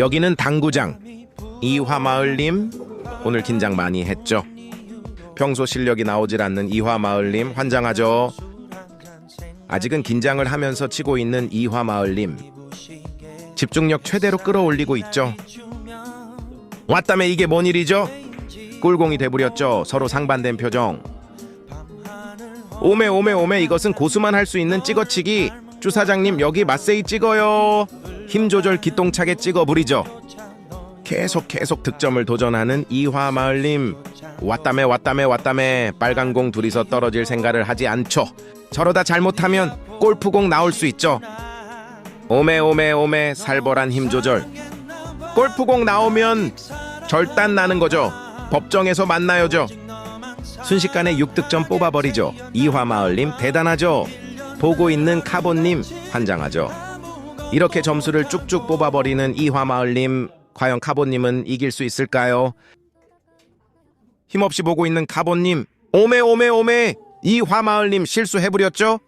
여기는 당구장 이화마을님 오늘 긴장 많이 했죠. 평소 실력이 나오질 않는 이화마을님 환장하죠. 아직은 긴장을 하면서 치고 있는 이화마을님 집중력 최대로 끌어올리고 있죠. 왔다며 이게 뭔 일이죠? 꿀공이 돼버렸죠. 서로 상반된 표정. 오메 오메 오메 이것은 고수만 할 수 있는 찍어치기. 주 사장님 여기 맛세이 찍어요. 힘 조절 기똥차게 찍어 부리죠. 계속 계속 득점을 도전하는 이화마을님. 왔다매 왔다매 왔다매 빨간 공 둘이서 떨어질 생각을 하지 않죠. 저러다 잘못하면 골프공 나올 수 있죠. 오메 오메 오메 살벌한 힘 조절. 골프공 나오면 절단 나는 거죠. 법정에서 만나요죠. 순식간에 6득점 뽑아버리죠. 이화마을님 대단하죠. 보고 있는 카본님 환장하죠. 이렇게 점수를 쭉쭉 뽑아버리는 이화마을님 과연 카본님은 이길 수 있을까요? 힘없이 보고 있는 카본님 오메 오메 오메 이화마을님 실수해버렸죠?